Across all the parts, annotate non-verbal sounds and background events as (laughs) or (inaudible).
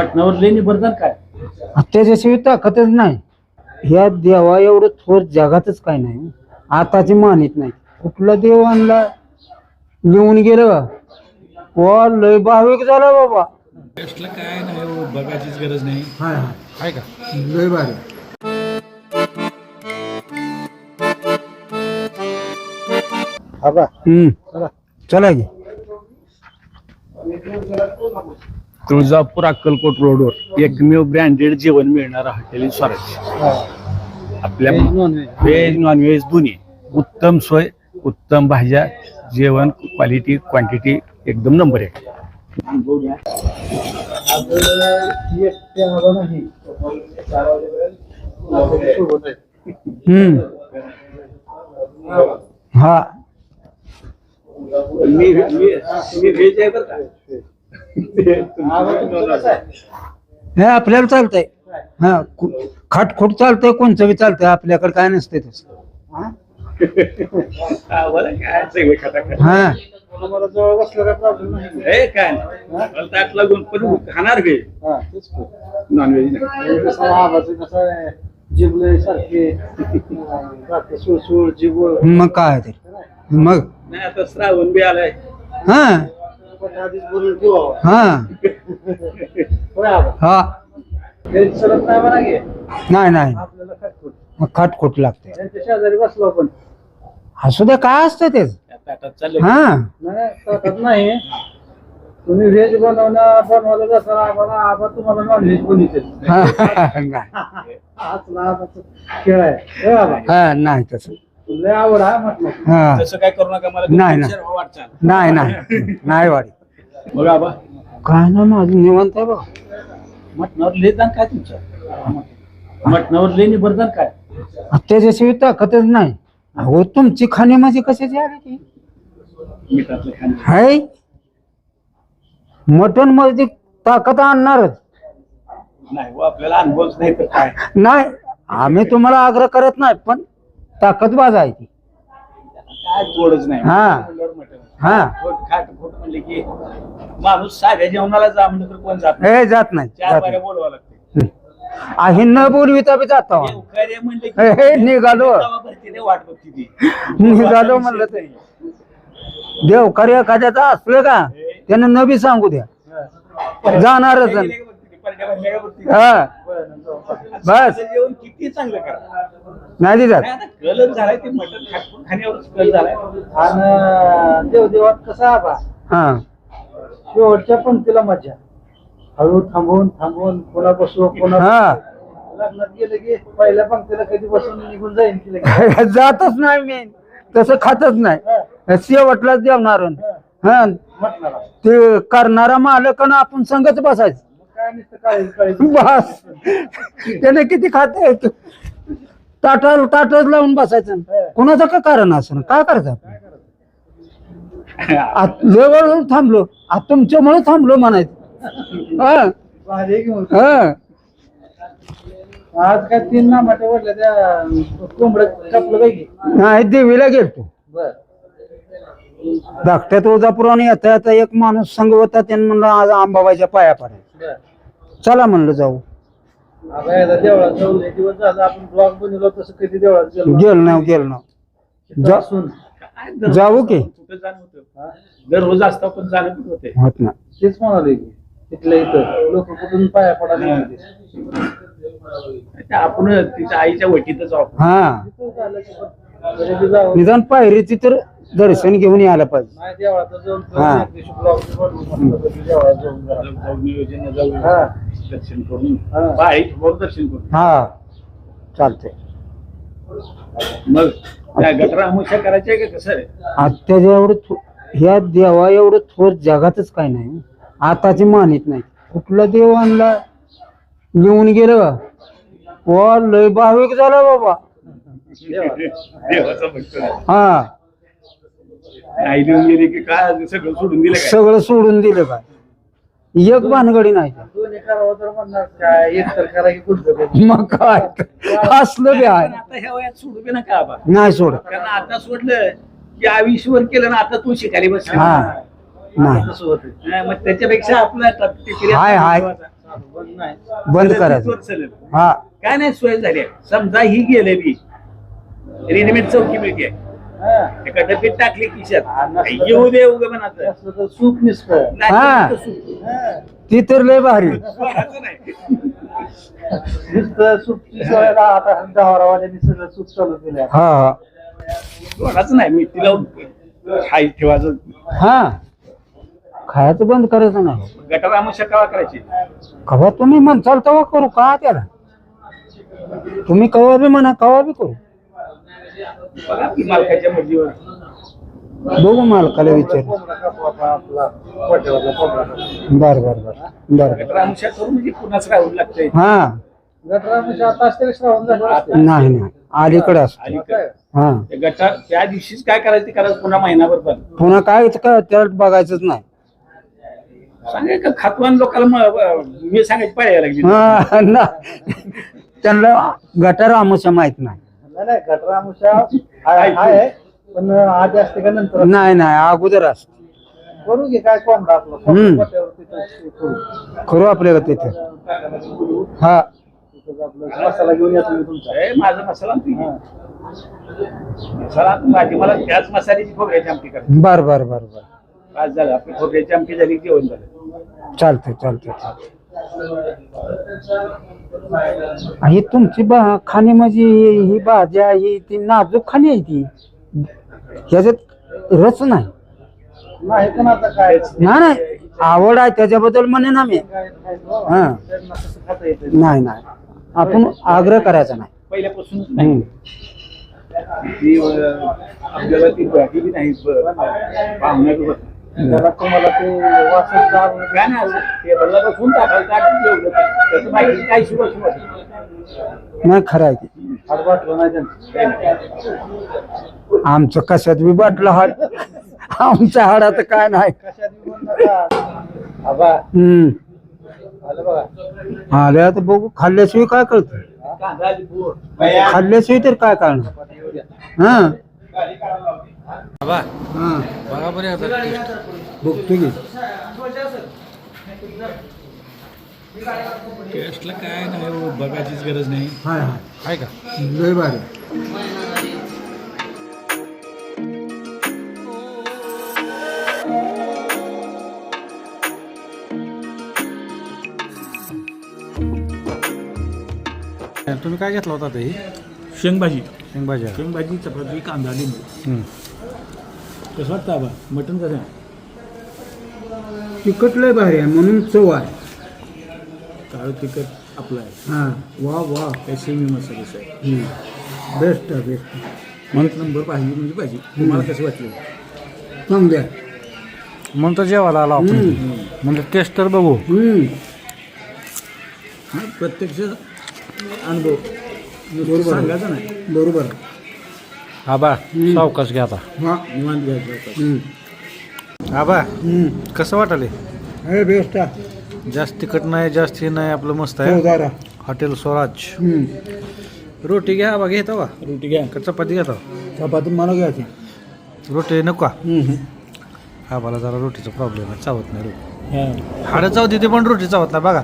मटणावर लेणी काय? त्याच्याशिवाय ताकदच नाही. ह्या देवा एवढं थोर जगातच काय नाही. आताची मानित नाही. कुठला देव आणला? लिहून गेलं वा लय भाविक झाला बाबा. टेस्टला काय नाही हो, बघायचीच गरज नाही. का? लय भारी. हम्म. चला की. तुळजापूर अक्कलकोट रोडवर एकमेव ब्रँडेड जेवण मिळणारं हॉटेल स्वराज. आपल्या व्हेज नॉन व्हेज दोन्ही. उत्तम सोय उत्तम भाज्या जेवण क्वालिटी क्वांटिटी एकदम नंबर आहे हम्म. हा. मी व्हेज आहे बरं का? हे आपल्याला चालतंय. हा खाटखोट चालतंय कोणचं बी चालतंय आपल्याकडे काय नसतंय तसं. हा. हा हे काय नाही. मला ताट लागून पण खाणार घे नॉनव्हेज नाही मग काय ते? मग? नाही आता श्रावण बी आलाय. हा. हा. हा. नाही नाही. मग खाटखोट लागते. शेजारी बसलो पण असू द्या काय असतं तेच हा. नाही तुम्ही व्हेज बनवणं बनवलं जसं आम्हाला आबा तुम्हाला नॉन व्हेज बनवते नाही. खेळ आहे. हा, नाही तसं. लय आवड आहे म्हटलं. हा. तसं काय करू नका मला नाही, नाही. वाटचाल नाही नाही. नाही वाडी मग आबा काय ना माझं निवांत आहे बघ. मटणावर लेदान काय तुमचं मटणावर लेणी बरदान काय त्याच्याशिवाय ताकदच नाही. अहो तुमची खाणे माझी कशाची आली ती? मिठातलं खाणं. हाय? मटनमध्ये ताकद आणणारच. नाही हो, आपल्याला अनुभवच नाही तर काय? नाही आम्ही तुम्हाला आग्रह करत नाही पण ताकद बाज आहे ती काय तोडच नाही. हा. म्हणल्यावर मटण. हा. खोट खाट खोट म्हणले की माणूस साध्या जेवणाला जा म्हणलं तर कोण जात नाही. हे जात नाही चार जात बाऱ्या नाही. बोलवा लागते आहे न बोलविता बी जाता. देवकार्य म्हणले की हे, हे, निघालो. वाट बघती ती. निघालो म्हणलं ते. देव कार्य एखाद्याचं असलं का त्यानं न बी सांगू द्या. जाणारच गेले का बघती ती, परड्या भरल्या का बघती ती. हा. बस. असं जेवण किती चांगलं करा. नाही आता कलच झालाय ते मटण खाटून खाण्यावरच कल झालाय. आणि देवदेवात कसा आबा हा. शेवटच्या पंक्तीला मजा हळू थांबून थांबून पुन्हा बसू पुन्हा हा. लग्नात गेलं की पहिल्या पंक्तीला कधी बसून निघून जाईन की लगेच. (laughs) जातच नाही मी. तसं खातच नाही. शेवटलाच जेवणार हा. ते करणारा मालक आणि आपण संगच बसायचं. काय नुसतं काळी काळी बस. त्याने किती खाते ताटाल ताटच लावून बसायचं. कोणाचं का कारण असं काय करायचं आपण? वेळ थांबलो. आता तुमच्यामुळे थांबलो म्हणायचं. हा. हा. आज काय तीन वाटल्या त्या कोंबड कापलं नाही देवीला गेलतो. धाकट्या तुळजापुराने येता येता एक माणूस संघ होता त्याने म्हणलं आज आंबाबाईच्या पाया पडायचं चला म्हणलं जाऊ. देवळात जाऊन एक दिवस झाला आपण ब्लॉग बनवलो तसं कधी देवळात गेलो गेलो ना गेलो ना जा- असून. काय दररोज जाऊ की? कुठं जाणं होतं? दररोज असता पण जाणं पण होते होत ना तेच म्हणाले की तिथल्या इथं. लोक कुठून पाया पडायला लागले. आपण तिच्या आईच्या वटीतच आहोत. हा. निदान पायरीची तर दर्शन घेऊन यायला पाहिजे. हा. हा. दर्शन करून. हा. बाई वर दर्शन करून. हा. चालतंय. मग त्या गटरा अमुष्या करायच्या का कसं आहे? आत्याच्या एवढं थो- ह्या देवा एवढं थोर जगातच काय नाही. आताची मानित नाही कुठला देव आणला? लिहून गेलं वा लय भाविक झाला बाबा. (laughs) देवाचा भक्त. हा. आई देऊन गेली की काय सगळं सोडून दिलं काय? सगळं सोडून दिलं काय? एक भानगडी नाही. दोन्ही करावं तर म्हणणार काय एक तर करा की कोणतं करा. मग काय? असलं बी आहे. आता ह्या वयात सोडू बी नका आबा नाही सोड कारण आता सोडलं की आयुष्यभर केलं ना आता तू शिकायला बस हा. नाही. होतं. मग त्याच्यापेक्षा आपला हाय, हाय. बंद नाही. बंद करायचं. हा. काय नाही सोय झाली आहे. समजा ही गेले बी. रेडीमेड चौकी मिळते. एका डबीत टाकली येऊ दे उगे म्हणाचं असलं तर सूप निसत. हा. ती तर लय भारी. नुसतं सूपची सोय का आता डहावरावाल्यानी सगळं सूप चालू केलं हा. हा कोणाच नाही मी तिला खाई ठेवायचं हा. खायचं बंद करायचं नाही. गटार कवा करायची. कवा तुम्ही म्हणसाल तेव्हा करू का त्याला? तुम्ही कवा बी म्हणा कवा बी करू. बघा ती मालकाच्या मर्जीवर बघू मालकाला विचार. बर बर बर. बर. गटार आमुषा करून म्हणजे पुन्हाच राहून लागतंय? हा. असते. नाही नाही. अलीकडे असतो. अलीकडे. हा. ते गटार त्या दिवशीच काय करायचं ते करायचं पुन्हा महिनाभर पण. पुन्हा काय काय त्याला बघायचंच नाही. सांगाय का खातवान लोकांना म- मी सांगायची लागली. हा, (laughs) ना. त्यांना गटार आमुषा माहीत नाही. नाही नाही गटरामुषा आहे. पण आधी असते का नंतर? नाही नाही अगोदर असत. करू घे काय आपला हम्म. करू. करू आपल्याला तिथे. हा. मसाला घेऊन येतो मी तुमचा. ए, माझा मसाला. हा. मसाला आणतो. माझी मला त्याच मसाल्याची खोबऱ्याची आमटी करायची. बर बर बर बर. आज झालं. आपली खोबऱ्याची आमटी झाली जेवण झालं. चालतंय चालतंय. ही तुमची बा खाणी म्हणजे ही भाज्या ही ती नाजूक खाणी आहे ती. ह्याच्यात रस नाही. नाही पण आता काय? नाही आवड आहे त्याच्याबद्दल म्हणे ना मी? हा. नाही नाही. आपण आग्रह करायचा नाही. हम्म. आपल्याला ती बी नाही त्याला तुम्हाला ते वासच का काय नाही असं ते बसून त्याचं माहिती काय होतं. नाही खरं आहे ते. आमचं कशात बी बाटलं हाड. आमच्या हाडात काय नाही. आबा हम्म. आलं बघा. आले आता बघू खाल्ल्याशिवाय काय कळतं? कांदा. खाल्ल्याशिवाय तर काय कळणार? हा? हा बघतो की. टेस्टला काय नाही हो, बघायचीच गरज नाही. हाय हाय. आहे का? लय भारी. तुम्ही काय घेतला होता ते? शेंगभाजी. शेंगभाजी. शेंगभाजी. चपाती कांदा लिंबू. कसं वाटतं आबा मटन कसं आहे? तिखट लय भारी आहे म्हणून चव आहे. काळं तिखट आपलं आहे. हा. वा वा काय शेंगी मसाल्याचं आहे बेस्ट आहे. बेस्ट एक नंबर भाजी म्हणजे भाजी तुम्हाला कसं वाटलं? चांगले आहे. म्हणून तर जेवायला आला आपण. हम्म. म्हणजे टेस्ट तर बघू. हम्म. हा, प्रत्यक्ष अनुभव. बरोबर आहे. सांगायचं नाही. बरोबर आहे. आबा. सावकाश घ्या आता. हा निवांत घ्यायचं. आबा हम्म. कसं वाटाले? हे बेस्ट आहे. जास्त तिखट नाही जास्त हे नाही आपलं मस्त आहे. चवदार आहे. हॉटेल स्वराज. हम्म. रोटी घ्या आबा घेता वा रोटी घ्या. का चपाती घेता? चपाती मला घ्यायची. रोटी नको का? हम्म. आबाला जरा रोटीचा प्रॉब्लेम आहे चावत नाही रोटी. हा. हाडं चावते ते पण रोटी चावत नाही बघा.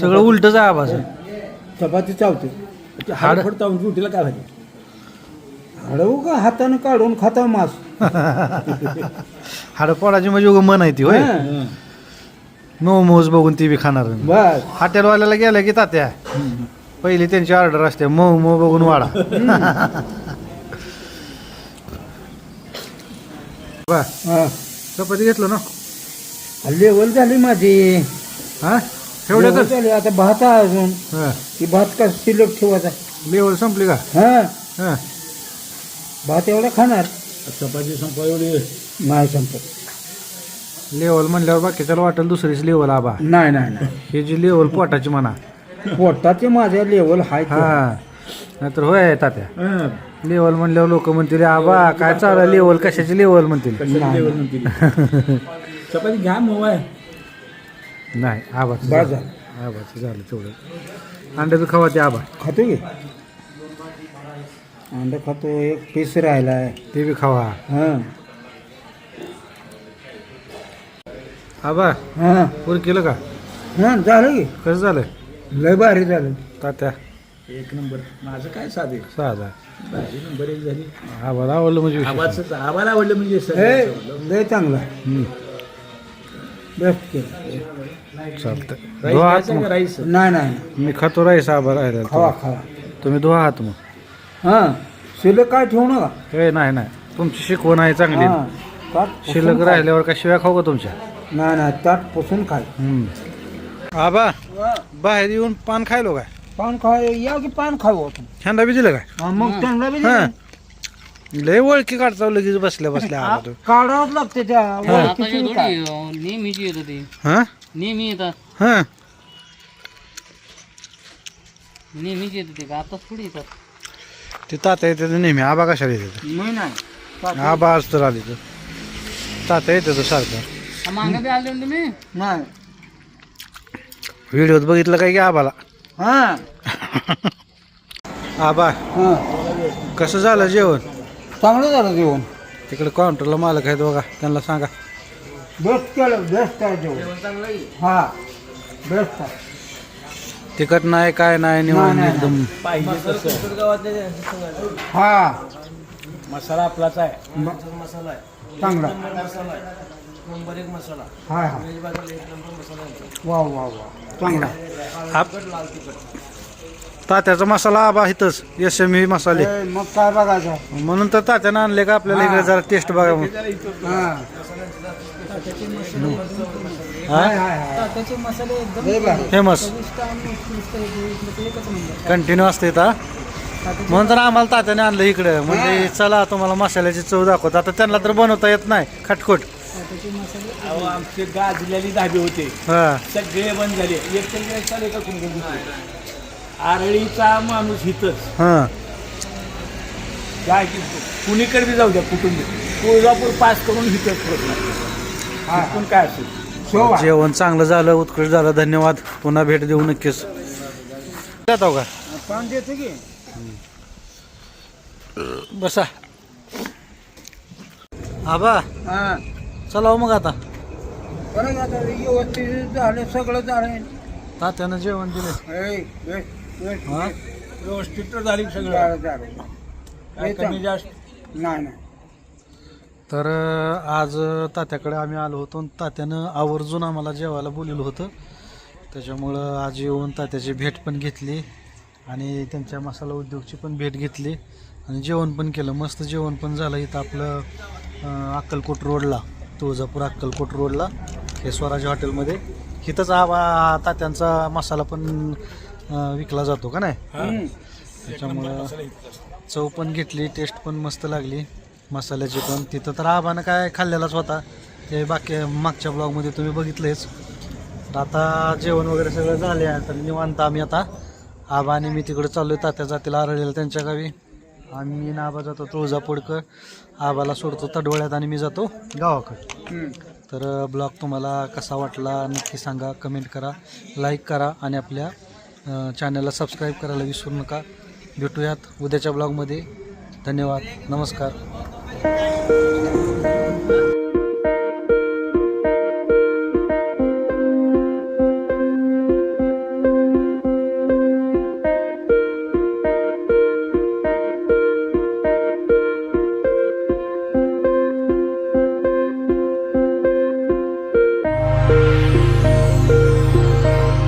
सगळं उलटच आहे आबाचं. चपाती चावते. हाड फडतावून रोटीला काय भाजी? हळू का हाताने काढून खाता मास? (laughs) हाडं पोडाची म्हणजे उगं मन आहे ती होय? हा. मोमोज बघून ती बी खाणार. बस. हॉटेलवाल्याला गेलं की तात्या पहिली त्यांची ऑर्डर असते मोमो बघून वाढा. बा हा. चपाती घेतलं ना? लेवल झाली माझी. हा? लेवल एवढ्यातच झाली आता भात आहे अजून. हा. ती भात का शिल्लक ठेवायचा? लेवल संपली का? हा. हा. भात एवढा खाणार? चपाती संपा एवढी नाही संपत लेवल म्हणल्यावर बाकीच्याला वाटेल दुसरीच लेवल आबा. नाही नाही नाही. हे जी लेवल पोटाची म्हणा. पोटाचे माझ्या लेवल हाय. हा. नाहीतर होय तात्या. लेवल म्हणल्यावर लोक म्हणतील आबा काय चालू लेवल कशाची लेवल म्हणतील? (laughs) चपाती घ्या आहे नाही आबाचं झालं. आबाचं झालं तेवढं. अंडे बी खावा ते आबा. खातो की? अंडा खातो एक पीस राहिलाय ते बी खावा. हा. आबा हा. पुर केलं का? हा झालं की. कसं झालं? लय भारी झालं. तात्या. एक नंबर. माझं काय साधे? साधा. भाजी नंबर एक झाली. आम्हाला आवडलं म्हणजे. आवाज आम्हाला आवडलं म्हणजे सगळं लय चांगला. बेस्ट केलं. चालतंय. राईस धुवा हात खायचं का मग राईस? नाही नाही मी खातो राईस आबा राहिला खावा खावा. तुम्ही धुवा हात मग. हा शिल्लक काय ठेवू नका. हे नाही नाही. तुमची शिकवण आहे चांगली. हा, ताट पुसून शिल्लक. राहिल्यावर का शिव्या खाऊ का तुमच्या? नाही नाही ताट पुसून खाय. हम्म. आबा बाहेर येऊन पान खायलो काय? पान खाय या की पान खाऊ आपण? ह्यांना बी दिलं काय? हा, मग त्यांना बी हा. लय ओळखी काढता लगेच बसल्या बसल्या आ, आबा तू. काढावंच लागते त्या ओळखीची आताच्या काय. थोडी अं, नेहमीची ते. हा? नेहमी येतात. हा. नेहमीच ते का? आताच थोडी येतात. ते तात्या येते तर नेहमी आबा कशाला येते मी नाही. ताट- आबा आज तर आली तर. तात्या येते तर सारखं. मागं बी आले ना तुम्ही नाही. व्हिडिओत बघितलं काय की आबाला? हा. (laughs) आबा हा. कसं झालं जेवण? चांगलं झालं जेवण. तिकडे काउंटरला मालक आहेत बघा त्यांना सांगा. बेस्ट केलं बेस्ट आहे जेवण. हा. बेस्ट आहे. तिखट नाही काय नाही निवांत नाही, एकदम. पाहिजे तसं. हा. मसाला आपलाच आहे. चांगला. नंबर एक मसाला. हा हा वा वा वा. चांगला. आप- तात्याचा मसाला आबा इथंच एस एम मसाले. ए, मग काय बघायचं? म्हणून तर तात्यानं आणले का आपल्याला इकडे जरा टेस्ट बघा मग. हा. हा? हाय हाय हाय. लय भारी. फेमस कंटिन्यू असते हा? म्हणून तर आम्हाला तात्याने आणलं इकडे. म्हणजे चला तुम्हाला मसाल्याची चव दाखवत. आता त्यांना तर बनवता येत नाही खटखट. अहो आमचे गाजलेली धाबे होते. हा. सगळे बंद झाले. एक तरी एक का कुणी आरळीचा माणूस हितच हा. काय की कुणीकडे बी जाऊ द्या कुटुंब. तुळजापूर पास करून हितच हा. पण काय असेल. जेवण चांगलं झालं उत्कृष्ट झालं. धन्यवाद. पुन्हा भेट देऊ नक्कीच. येतो का? पान देतो की? बसा. आबा हा. चला हो मग आता. झालं सगळं झालं. तात्यानं जेवण दिलं. हा व्यवस्थित तर झाली सगळं. हे कमी. जास्त? नाही नाही. तर आज तात्याकडे आम्ही आलो होतो आणि तात्यानं आवर्जून आम्हाला जेवायला बोलवलं होतं. त्याच्यामुळं आज येऊन तात्याची भेट पण घेतली आणि त्यांच्या मसाला उद्योगची पण भेट घेतली आणि जेवण पण केलं. मस्त जेवण पण झालं इथं आपलं अक्कलकोट रोडला तुळजापूर अक्कलकोट रोडला हे स्वराज हॉटेलमध्ये. इथंच आबा तात्यांचा मसाला पण विकला जातो का नाही. त्याच्यामुळं चव पण घेतली टेस्ट पण मस्त लागली. मसाल्याची पण. तिथं तर आबानं काय खाल्लेलाच होता. ते बाकी मागच्या ब्लॉगमध्ये तुम्ही बघितलेच. तर आता जेवण वगैरे सगळं झाले आहे तर निवांत आम्ही आता. आबा आणि मी तिकडे चाललोय. तात्या जातील आरळीला त्यांच्या गावी. आम्ही आणि आबा जातो तुळजापूरकर आबाला सोडतो तडवळ्यात आणि मी जातो गावाकडे. तर ब्लॉग तुम्हाला कसा वाटला नक्की सांगा. कमेंट करा लाईक करा आणि आपल्या चॅनलला सबस्क्राईब करायला विसरू नका. भेटूयात उद्याच्या ब्लॉगमध्ये. धन्यवाद. नमस्कार. Thank you.